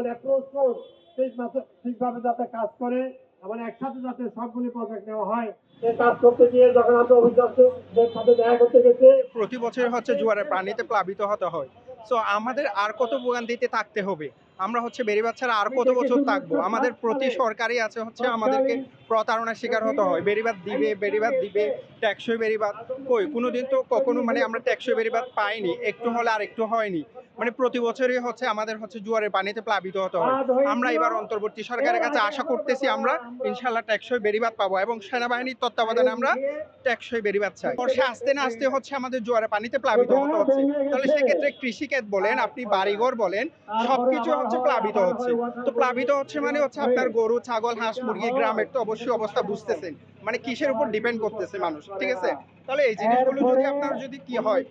এবং approach course ঠিকভাবে যাতে কাজ করে, এবং একসাথে যাতে সবগুলি প্রজেক্ট নেওয়া হয় আমরা প্রতি বছর হচ্ছে জোয়ারের পানিতে প্লাবিত হতে হয়। সো আমাদের আর কত থাকতে হবে? আমরা হচ্ছে আর কত বছর থাকব? আমাদের প্রতি সরকারই আছে হচ্ছে আমাদেরকে প্রতারণার শিকার হতে হয়। বেরিবাদ দিবে বেরিবাদ দিবে, ট্যাক্সই বেরিবাদ কই? কোনোদিন তো কখনো মানে আমরা ট্যাক্সই বেরিবাদ পাইনি, একটু হলে আর একটু হয়নি। মানে প্রতি বছরই হচ্ছে আমাদের হচ্ছে জোয়ারের পানিতে প্লাবিত হতে হয়। আমরা এবার অন্তর্বর্তী সরকারের কাছে আশা করতেছি আমরা ইনশাল্লাহ ট্যাক্সই বেরিবাদ পাবো এবং সেনাবাহিনীর তত্ত্বাবধানে আমরা ট্যাক্সই বেরিবাদ চাই। বর্ষা আসতে না আসতে হচ্ছে আমাদের জোয়ারে পানিতে প্লাবিত হতে হচ্ছে। তাহলে সেক্ষেত্রে কৃষিক্ষেত বলেন আপনি বাড়িঘর বলেন সবকিছু হচ্ছে প্লাবিত হচ্ছে। তো প্লাবিত হচ্ছে মানে হচ্ছে আপনার গরু ছাগল হাঁস মুরগি গ্রামের তো অবশ্যই অবস্থা বুঝতেছেন। মানে কিসের উপর ডিপেন্ড করতেছে মানুষ ঠিক আছে? তাহলে এই জিনিসগুলো যদি আপনার যদি কি হয়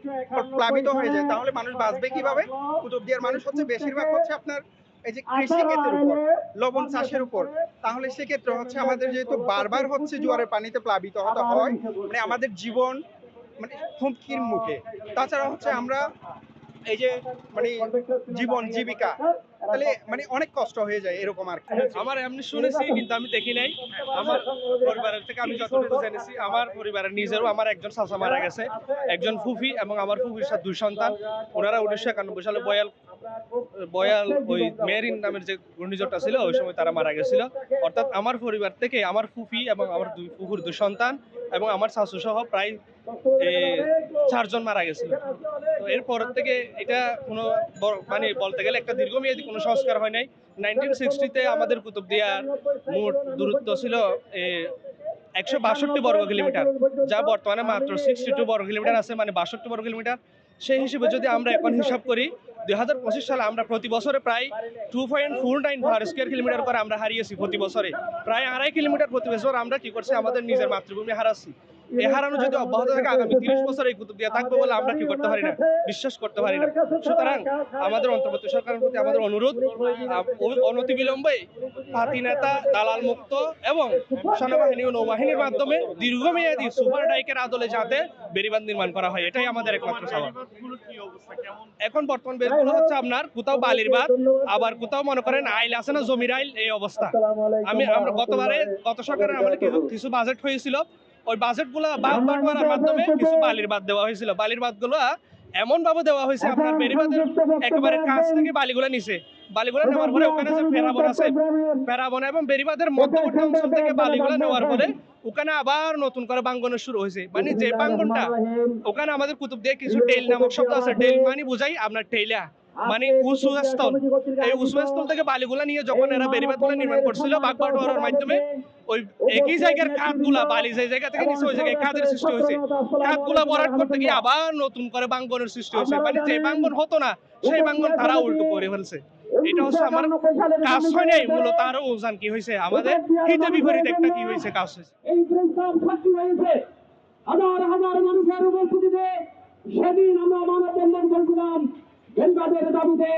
প্লাবিত হয়ে যায় তাহলে মানুষ বাঁচবে কীভাবে? কুতুবদিয়ার মানুষ হচ্ছে বেশিরভাগ হচ্ছে আপনার এই যে কৃষিক্ষেত্রের উপর লবণ চাষের উপর। তাহলে সেক্ষেত্রে হচ্ছে আমাদের যেহেতু বারবার হচ্ছে জোয়ারের পানিতে প্লাবিত হতে হয় মানে আমাদের জীবন মানে হুমকির মুখে। তাছাড়া হচ্ছে আমরা এই যে মানে জীবন জীবিকা তাহলে মানে অনেক কষ্ট হয়ে যায় এরকম আর কি। আমার এমনি শুনেছি, কিন্তু আমি দেখি নাই। আমার পরিবারের থেকে আমি যতটুকু জেনেছি, আমার পরিবারের নিজেরও আমার একজন মারা গেছে, একজন ফুফি এবং আমার ফুফির সাথে দুই সন্তান। ওনারা উনিশশো একানব্বই সালে বয়াল বয়াল ওই মেরিন নামের যে ঘূর্ণিঝড়টা ছিল, ওই সময় তারা মারা গেছিল। অর্থাৎ আমার পরিবার থেকে আমার ফুফি এবং আমার দুই ফুফুর দুই সন্তান এবং আমার শাশু সহ প্রায় চারজন মারা গেছিল। এরপর থেকে এটা কোনো মানে বলতে গেলে একটা দীর্ঘমেয়াদী কোনো সংস্কার হয় নাই। নাইনটিন সিক্সটিতে আমাদের কুতুবদিয়ার মোট দূরত্ব ছিল একশো বাষট্টি বর্গ কিলোমিটার, যা বর্তমানে মাত্র সিক্সটি টু বর্গ কিলোমিটার আছে মানে বাষট্টি বর্গ কিলোমিটার। সেই হিসেবে যদি আমরা এখন হিসাব করি, দুই হাজার পঁচিশ সালে আমরা প্রতি বছরে প্রায় টু পয়েন্ট ফোর নাইন ভার স্কোয়ার কিলোমিটার করে আমরা হারিয়েছি প্রতি বছরে। প্রায় আড়াই কিলোমিটার প্রতি বছর আমরা কি করছি, আমাদের নিজের মাতৃভূমি হারাচ্ছি। এই হারানো যদি অব্যাহত থাকে আগামী তিরিশ বছর এই কুতুব দিয়ে থাকবে বলে আমরা কি করতে পারি না? বিশ্বাস করতে পারি না। সুতরাং আমাদের অন্তর্বর্তী সরকারের প্রতি আমাদের অনুরোধ অনতিবিলম্বে পাতি নেতা দালাল মুক্ত এবং সেনাবাহিনী ও নৌবাহিনীর মাধ্যমে দীর্ঘমেয়াদী সুপার ডাইকের আদলে যাতে নির্মাণ করা হয় এটাই আমাদের একমাত্র এখন বর্তমান বেরগুলো হচ্ছে আপনার কোথাও বালির বাঁধ আবার কোথাও মনে করেন আইল আছে না জমির আইল এই অবস্থা। আমি আমরা গতবারে গত সরকারের কিছু কিছু বাজেট হয়েছিল ওই বাজেটগুলা বাদ বাটোয়ারার মাধ্যমে কিছু বালির বাদ দেওয়া হয়েছিল। বালির বাদগুলো এমন ভাবে দেওয়া হয়েছে আপনার বেরিবাদের একেবারে কাছ থেকে বালিগুলো নিচে। বালিগুলো নেওয়ার পরে ওখানে যে ফেরাবন আছে ফেরাবন এবং বেরিবাদের মধ্যবর্তী অঞ্চল থেকে বালিগুলো নেওয়ার পরে ওখানে আবার নতুন করে বাঙ্গন শুরু হয়েছে। মানে যে বাঙ্গনটা ওখানে আমাদের কুতুব দিয়ে কিছু টেল নামক শব্দ আছে। টেল মানে বুঝাই আপনার টেইলা। মানে উঁচু স্থল এই স্থল থেকে বালিগুলা নিয়ে যখন এরা বেরিবাদগুলা নির্মাণ করছিল বাগবাটোয়ারার মাধ্যমে ওই একই জায়গার খাতগুলা বালি যে জায়গা থেকে নিচে ওই জায়গায় খাদের সৃষ্টি হয়েছে। খাতগুলা ভরাট করতে গিয়ে আবার নতুন করে বাঙ্গনের সৃষ্টি হয়েছে। মানে যে বাঙ্গন হতো না সেই বাঙ্গন তারা উল্টো করে ফেলছে। এটা হচ্ছে আমার কাজ হয় নাই মূলত আরও উজান কি হয়েছে। আমাদের হিতে বিপরীত একটা কি হয়েছে কাজ হয়েছে। এই প্রস্তাব সাক্ষী হয়েছে। হাজার হাজার মানুষের উপস্থিতিতে সেদিন আমরা মানববন্ধন করেছিলাম। বেলগাদের দাবিতে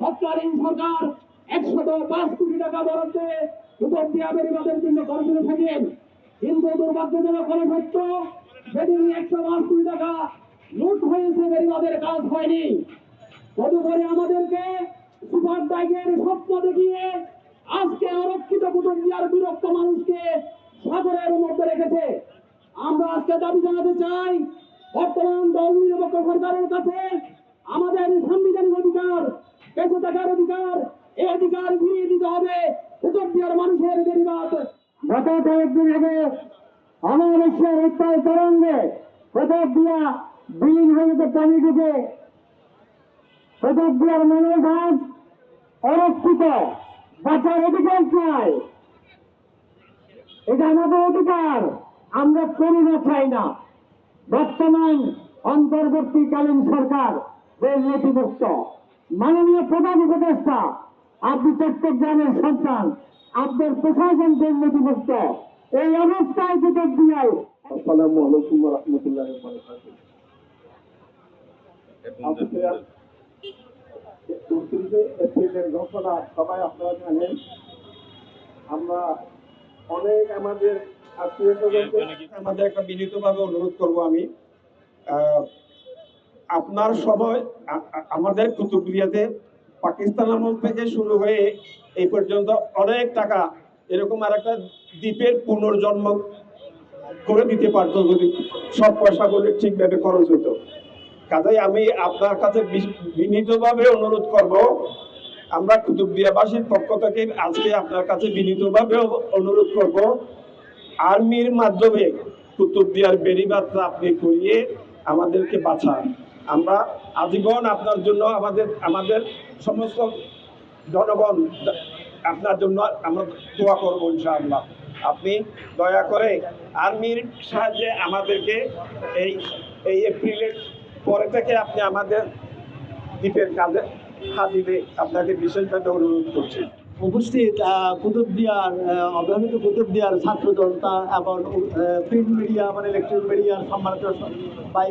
তৎকালীন সরকার একশত পাঁচ কোটি টাকা বরাদ্দে উত্তর দিয়া বেরিবাদের জন্য করেছিল থাকেন কিন্তু দুর্ভাগ্যজনক হলো সত্য, সেদিন একশো পাঁচ কোটি টাকা লুট হয়েছে বেরিবাদের কাজ হয়নি। তদুপরি আমাদেরকে সুপার ডাইগের স্বপ্ন দেখিয়ে আজকে অরক্ষিত কুটুম্বিয়ার বিরক্ত মানুষকে সাগরের মধ্যে রেখেছে। আমরা আজকে দাবি জানাতে চাই, বর্তমান দল নিরপেক্ষ সরকারের কাছে আমাদের সাংবিধানিক অধিকার, বেঁচে থাকার অধিকার এই অধিকার ফিরিয়ে দিতে হবে। কুটুম্বিয়ার মানুষের বেরিবাদ। গত কয়েকদিন আগে অমাবস্যার উত্তাল তরঙ্গে বিলীন হয়ে পানি ঢুকে মানুষ আজ অরক্ষিত, বাঁচার অধিকার চাই। এটা আমাদের অধিকার, আমরা করি না, চাই না। বর্তমান অন্তর্বর্তীকালীন সরকার নীতিমুক্ত মাননীয় প্রধান উপদেষ্টা আপনি চট্টগ্রামের সন্তান আপনার প্রশাসন নীতিমুক্ত এই অবস্থায় দুটো দিয়াই আসসালামু আলাইকুম রহমতুল্লাহ উনত্রিশে এপ্রিলের ঘোষণা সবাই আপনারা জানেন। আমরা অনেক আমাদের আত্মীয় আমাদের একটা বিনীতভাবে অনুরোধ করব আমি। আহ, আপনার সময় আমাদের কুতুবদিয়াতে পাকিস্তান আমল থেকে শুরু হয়ে এই পর্যন্ত অনেক টাকা এরকম আর একটা দ্বীপের পুনর্জন্ম করে দিতে পারতো যদি সব পয়সাগুলি ঠিকভাবে খরচ হতো কাজেই আমি আপনার কাছে বিনীতভাবে অনুরোধ করব, আমরা কুতুবদিয়াবাসীর পক্ষ থেকে আজকে আপনার কাছে বিনীতভাবে অনুরোধ করব, আর্মির মাধ্যমে কুতুবদিয়ার বেড়িবাদটা আপনি করিয়ে আমাদেরকে বাঁচান। আমরা আজীবন আপনার জন্য আমাদের আমাদের সমস্ত জনগণ আপনার জন্য আমরা দোয়া করব ইনশাআল্লাহ। আপনি দয়া করে আর্মির সাহায্যে আমাদেরকে এই এই এপ্রিলের পরে থেকে আপনি আমাদের দ্বীপের কাজে হাত দিতে আপনাকে বিশেষভাবে অনুরোধ করছি। উপস্থিত কুতুবদিয়ার অবহেলিত কুতুবদিয়ার ছাত্র জনতা এবং প্রিন্ট মিডিয়া মানে ইলেকট্রনিক মিডিয়ার সম্মানিত ভাই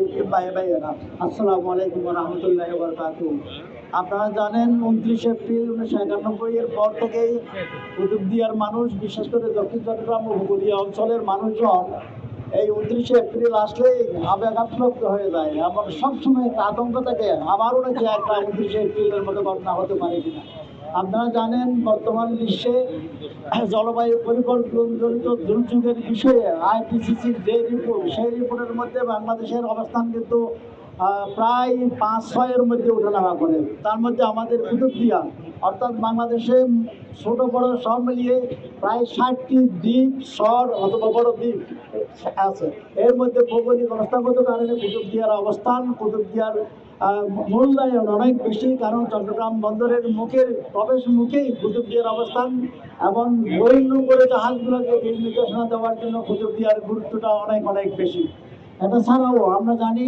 ভাইয়েরা। আসসালামু আলাইকুম রহমতুল্লাহ বরকাত আপনারা জানেন উনত্রিশে এপ্রিল উনিশশো একানব্বই এর পর থেকেই কুতুবদিয়ার মানুষ, বিশেষ করে দক্ষিণ চট্টগ্রাম উপকূলীয় অঞ্চলের মানুষজন এই উনত্রিশে এপ্রিল আসলেই আবেগাপ্লব্ধ হয়ে যায় এমন সবসময় একটা আতঙ্ক থাকে আমারও নাকি একটা উনত্রিশে এপ্রিলের মতো ঘটনা হতে পারে কিনা। আপনারা জানেন, বর্তমান বিশ্বে জলবায়ু পরিবর্তন জনিত দুর্যোগের বিষয়ে আইপিসিসির যে রিপোর্ট সেই রিপোর্টের মধ্যে বাংলাদেশের অবস্থান কিন্তু প্রায় পাঁচ ছয়ের মধ্যে ওঠানামা করে। তার মধ্যে আমাদের কুতুবদিয়া, অর্থাৎ বাংলাদেশে ছোট বড় সব মিলিয়ে প্রায় ষাটটি দ্বীপ স্বর অথবা বড় দ্বীপ আছে। এর মধ্যে ভৌগোলিক অবস্থাগত কারণে কুতুবদিয়ার অবস্থান, কুতুবদিয়ার মূল্যায়ন অনেক বেশি, কারণ চট্টগ্রাম বন্দরের মুখের প্রবেশ মুখেই কুতুবদিয়ার অবস্থান এবং বোরিং করে জাহাজগুলোকে নির্দেশনা দেওয়ার জন্য কুতুবদিয়ার গুরুত্বটা অনেক অনেক বেশি। এটা ছাড়াও আমরা জানি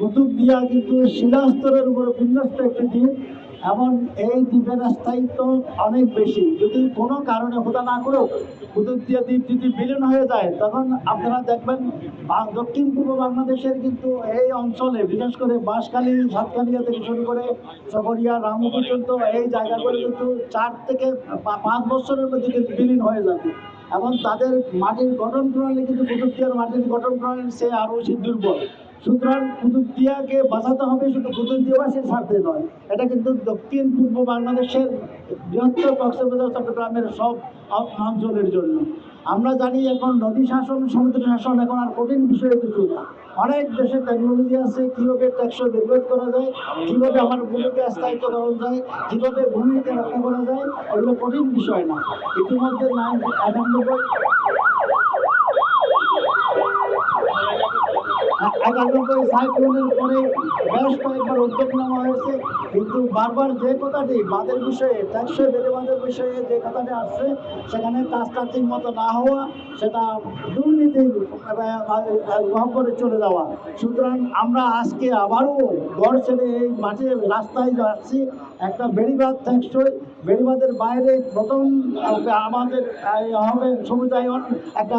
কুতুবদিয়া কিন্তু শিলাস্তরের উপরে বিন্যস্ত একটি দ্বীপ, এবং এই দ্বীপের স্থায়িত্ব অনেক বেশি। যদি কোনো কারণে হতা না করেও কুতুবদিয়া দ্বীপ যদি বিলীন হয়ে যায়, তখন আপনারা দেখবেন দক্ষিণ পূর্ব বাংলাদেশের কিন্তু এই অঞ্চলে, বিশেষ করে বাঁশখালী সাতকালিয়া থেকে শুরু করে চকরিয়া, রামু পর্যন্ত এই জায়গাগুলো কিন্তু চার থেকে পাঁচ বছরের মধ্যে কিন্তু বিলীন হয়ে যাবে। এবং তাদের মাটির গঠন প্রণালী কিন্তু কুতুবদিয়ার মাটির গঠন প্রণালী সে আরও বেশি দুর্বল। সুতরাং কুতুবদিয়াকে বাঁচাতে হবে, শুধু কুতুবদিয়াবাসীর স্বার্থে নয়। এটা কিন্তু দক্ষিণ, পূর্ব বাংলাদেশের বৃহত্তর কক্সবাজার চট্টগ্রামের সব অঞ্চলের জন্য। আমরা জানি এখন নদী শাসন, সমুদ্র শাসন এখন আর কঠিন বিষয় কিছু না। অনেক দেশে টেকনোলজি আছে, কীভাবে টেকসই বিরোধ করা যায়, কীভাবে আমার ভূমিকে স্থায়িত্ব করা যায় কীভাবে ভূমিকে রক্ষা করা যায় এগুলো কঠিন বিষয় না। ইতিমধ্যে নাইন একানব্বই একানব্বই সাইক্লোনের পরে বেশ কয়েকবার উদ্যোগ নেওয়া হয়েছে। কিন্তু বারবার যে কথাটি বাঁধের বিষয়ে, টেকসই বেড়ে বিষয়ে যে কথাটি আসছে, সেখানে কাজটা ঠিক মতো না হওয়া, সেটা দুর্নীতির গহ্বরে চলে যাওয়া। সুতরাং আমরা আজকে আবারও ঘর ছেড়ে এই মাঠে রাস্তায় যাচ্ছি। একটা বেড়িবাঁধ টেকসই বেড়িবাঁধের বাইরে প্রথম আমাদের হবে সবুজায়ন একটা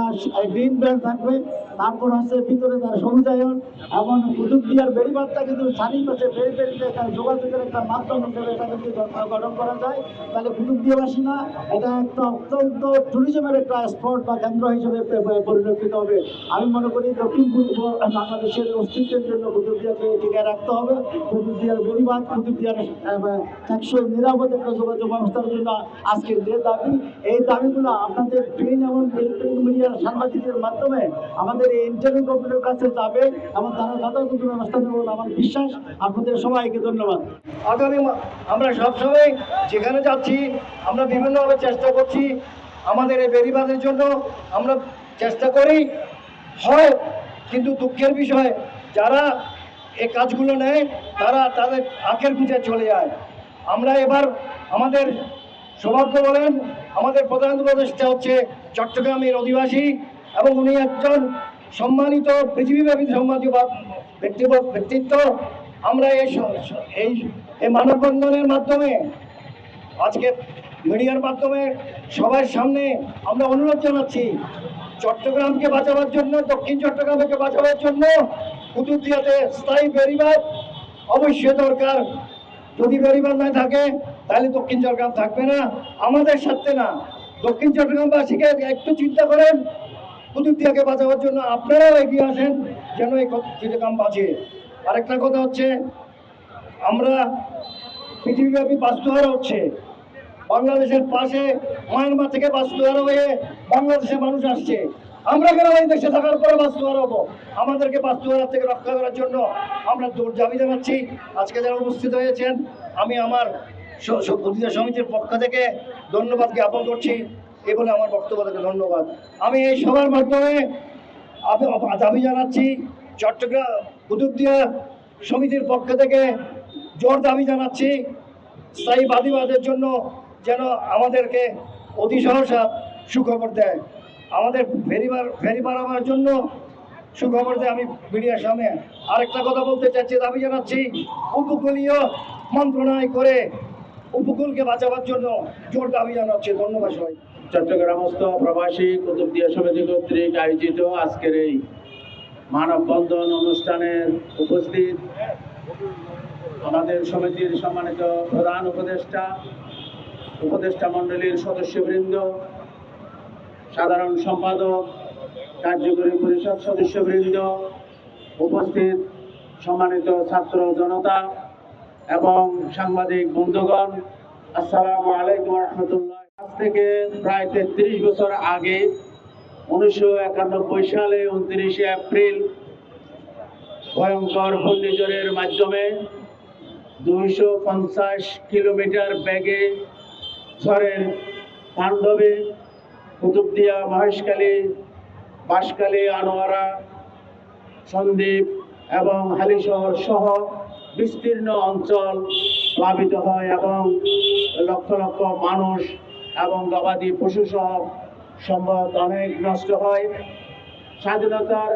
গ্রিন বেল্ট থাকবে। তারপর হচ্ছে ভিতরে তার সবুজায়ন এবং কুতুবদিয়ার বেড়িবাঁধটা কিন্তু চারিপাশে বেড়ি বেড়িতে একটা যোগাযোগের একটা মাধ্যম হিসেবে এটা কিন্তু গঠন করা যায়। তাহলে কুতুবদিয়াবাসী না এটা একটা অত্যন্ত ট্যুরিজমের একটা স্পট বা কেন্দ্র হিসেবে পে- পে- হবে। আমি মনে করি দক্ষিণ পূর্ব বাংলাদেশের অস্তিত্বের জন্য কুতুবদিয়াকে টিকে রাখতে হবে। কুতুবদিয়ার বেড়িবাঁধ কুতুবদিয়ার টেকসই নিরাপদ একটা যোগাযোগ ব্যবস্থার জন্য আজকের যে দাবি, এই দাবিগুলো আপনাদের প্রিন্ট এবং মিডিয়ার সাংবাদিকদের মাধ্যমে আমাদের এই ইন্টারভিউ কমিটির কাছে যাবে এবং তারা যথাযথ ব্যবস্থা নেবে আমার বিশ্বাস। আপনাদের সবাইকে ধন্যবাদ। আগামী আমরা সবসময় যেখানে যাচ্ছি, আমরা বিভিন্নভাবে চেষ্টা করছি আমাদের এই বেরিবাদের জন্য। আমরা চেষ্টা করি, হয় কিন্তু দুঃখের বিষয়, যারা এই কাজগুলো নেয়, তারা তাদের আখের খুঁজে চলে যায়। আমরা এবার আমাদের সৌভাগ্য বলেন, আমাদের প্রধান উপদেষ্টা হচ্ছে চট্টগ্রামের অধিবাসী এবং উনি একজন সম্মানিত পৃথিবীব্যাপী সম্মানিত ব্যক্তিত্ব। আমরা এই এই মানববন্ধনের মাধ্যমে, আজকে মিডিয়ার মাধ্যমে সবার সামনে আমরা অনুরোধ জানাচ্ছি, চট্টগ্রামকে বাঁচাবার জন্য, দক্ষিণ চট্টগ্রামকে বাঁচাবার জন্য কুতুবদিয়াতে স্থায়ী বেরিবাদ অবশ্যই দরকার। যদি বেরিবাদ না থাকে তাহলে দক্ষিণ চট্টগ্রাম থাকবে না, আমাদের সাথে না। দক্ষিণ চট্টগ্রামবাসীকে একটু চিন্তা করেন, কুতুবদিয়াকে বাঁচাবার জন্য আপনারাও এগিয়ে আসেন যেন এই চট্টগ্রাম বাঁচে। আরেকটা কথা হচ্ছে, আমরা পৃথিবীব্যাপী বাস্তুহারা হচ্ছে। বাংলাদেশের পাশে মায়ানমার থেকে বাস্তুহারা হয়ে বাংলাদেশের মানুষ আসছে। আমরা কেন এই দেশে থাকার পরে বাস্তুহারা হব? আমাদেরকে বাস্তুহারা থেকে রক্ষা করার জন্য আমরা জোর দাবি জানাচ্ছি আজকে যারা উপস্থিত হয়েছেন, আমি আমার স- সমিতির পক্ষ থেকে ধন্যবাদ জ্ঞাপন করছি এ বলে আমার বক্তব্য থেকে ধন্যবাদ। আমি এই সভার মাধ্যমে দাবি জানাচ্ছি, চট্টগ্রাম কুতুবদিয়া সমিতির পক্ষ থেকে জোর দাবি জানাচ্ছি, স্থায়ী বাদীবাদের জন্য যেন আমাদেরকে অতি সহসা সুখবর দেয়। আমাদের ফেরিবার ফেরি বাড়াবার জন্য সুখবর দেয়, আমি মিডিয়ার সামনে আরেকটা কথা বলতে চাচ্ছি, দাবি জানাচ্ছি, উপকূলীয় মন্ত্রণালয় করে উপকূলকে বাঁচাবার জন্য জোর দাবি জানাচ্ছি ধন্যবাদ সবাই চট্টগ্রামস্থ প্রবাসী কুতুবদিয়া সমিতি কর্তৃক আয়োজিত আজকের এই মানববন্ধন অনুষ্ঠানের উপস্থিত আমাদের সমিতির সম্মানিত প্রধান উপদেষ্টা উপদেষ্টা মণ্ডলীর সদস্যবৃন্দ, সাধারণ সম্পাদক, কার্যকরী পরিষদ সদস্যবৃন্দ, উপস্থিত সম্মানিত ছাত্র জনতা এবং সাংবাদিক বন্ধুগণ, আসসালামু আলাইকুম রহমতুল্লাহ। আজ থেকে প্রায় তেত্রিশ বছর আগে, উনিশশো একানব্বই সালে উনত্রিশে এপ্রিল, ভয়ঙ্কর ঘূর্ণিঝড়ের মাধ্যমে দুইশো পঞ্চাশ কিলোমিটার ব্যাগে ঝড়ের পাণ্ডবে কুতুবদিয়া, মহেশখালী, বাঁশখালী, আনোয়ারা, সন্দ্বীপ এবং হালিশহর সহ বিস্তীর্ণ অঞ্চল প্লাবিত হয় এবং লক্ষ লক্ষ মানুষ এবং গবাদি পশু সহ সম্পদ অনেক নষ্ট হয়। স্বাধীনতার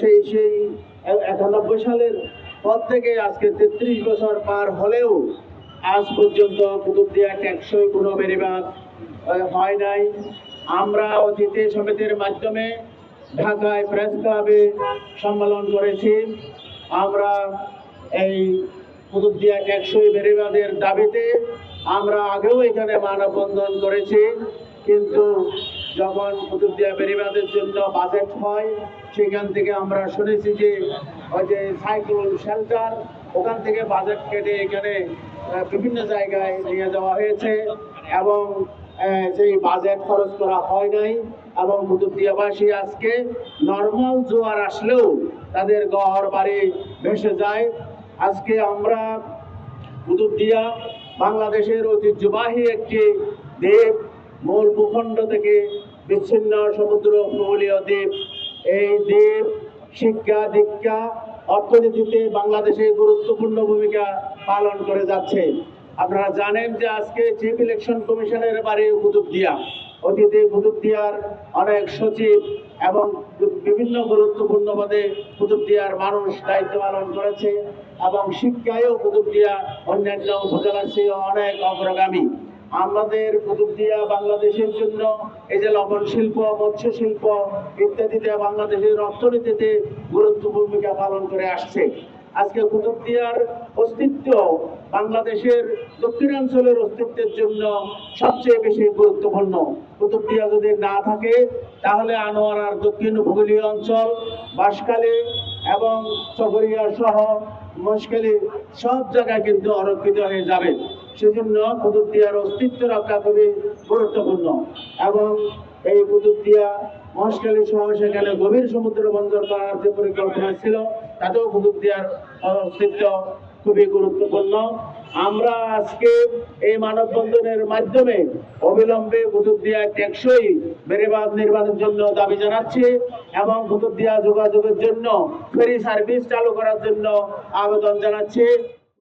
সেই সেই, একানব্বই সালের পর থেকে আজকে তেত্রিশ বছর পার হলেও আজ পর্যন্ত কুতুবদিয়া টেকসই কোনো বেড়িবাদ হয় নাই। আমরা অতিথি সমিতির মাধ্যমে ঢাকায় প্রেস ক্লাবে সম্মেলন করেছি। আমরা এই কুতুবদিয়া টেকসই বেড়িবাদের দাবিতে আমরা আগেও এখানে মানববন্ধন করেছি, কিন্তু যখন কুতুবদিয়া বেড়িবাদের জন্য বাজেট হয়, সেখান থেকে আমরা শুনেছি যে ওই যে সাইক্লোন শেল্টার, ওখান থেকে বাজেট কেটে এখানে বিভিন্ন জায়গায় নিয়ে যাওয়া হয়েছে এবং সেই বাজেট খরচ করা হয় নাই এবং কুতুবদিয়াবাসী আজকে নর্মাল জোয়ার আসলেও তাদের ঘর বাড়ি ভেসে যায়। আজকে আমরা কুতুবদিয়া বাংলাদেশের ঐতিহ্যবাহী একটি দ্বীপ, মূল ভূখণ্ড থেকে বিচ্ছিন্ন সমুদ্র উপকূলীয় দ্বীপ। এই দ্বীপ শিক্ষা, দীক্ষা, অর্থনীতিতে বাংলাদেশে গুরুত্বপূর্ণ ভূমিকা পালন করে যাচ্ছে। আপনারা জানেন যে আজকে চিফ ইলেকশন কমিশনের বাড়ি কুতুবদিয়া অতীতে কুতুবদিয়ার অনেক সচিব এবং বিভিন্ন গুরুত্বপূর্ণ পদে কুতুবদিয়ার মানুষ দায়িত্ব পালন করেছে। এবং শিক্ষায়ও কুতুবদিয়া অন্যান্য উপজেলার চেয়ে অনেক অগ্রগামী। আমাদের কুতুবদিয়া বাংলাদেশের জন্য এই যে লবণ শিল্প, মৎস্য শিল্প ইত্যাদিতে বাংলাদেশের অর্থনীতিতে গুরুত্বপূর্ণ ভূমিকা পালন করে আসছে। আজকে কুতুবদিয়ার অস্তিত্ব বাংলাদেশের দক্ষিণাঞ্চলের অস্তিত্বের জন্য সবচেয়ে বেশি গুরুত্বপূর্ণ। কুতুবদিয়া যদি না থাকে, তাহলে আনোয়ারার দক্ষিণ উপকূলীয় অঞ্চল বাঁশখালী এবং চকরিয়া সহ মুশকিল সব জায়গায় কিন্তু অরক্ষিত হয়ে যাবে। সেজন্য কুতুবদিয়ার অস্তিত্ব রক্ষা খুবই গুরুত্বপূর্ণ। এবং এই কুতুবদিয়া মহেশখালী সহ সেখানে গভীর সমুদ্র বন্দর করার যে পরিকল্পনা ছিল, তাতেও কুতুবদিয়ার অস্তিত্ব খুবই গুরুত্বপূর্ণ। আমরা আজকে এই মানববন্ধনের মাধ্যমে অবিলম্বে কুতুবদিয়া টেকসই বেড়েবাদ নির্মাণের জন্য দাবি জানাচ্ছি এবং কুতুবদিয়া যোগাযোগের জন্য ফেরি সার্ভিস চালু করার জন্য আবেদন জানাচ্ছি।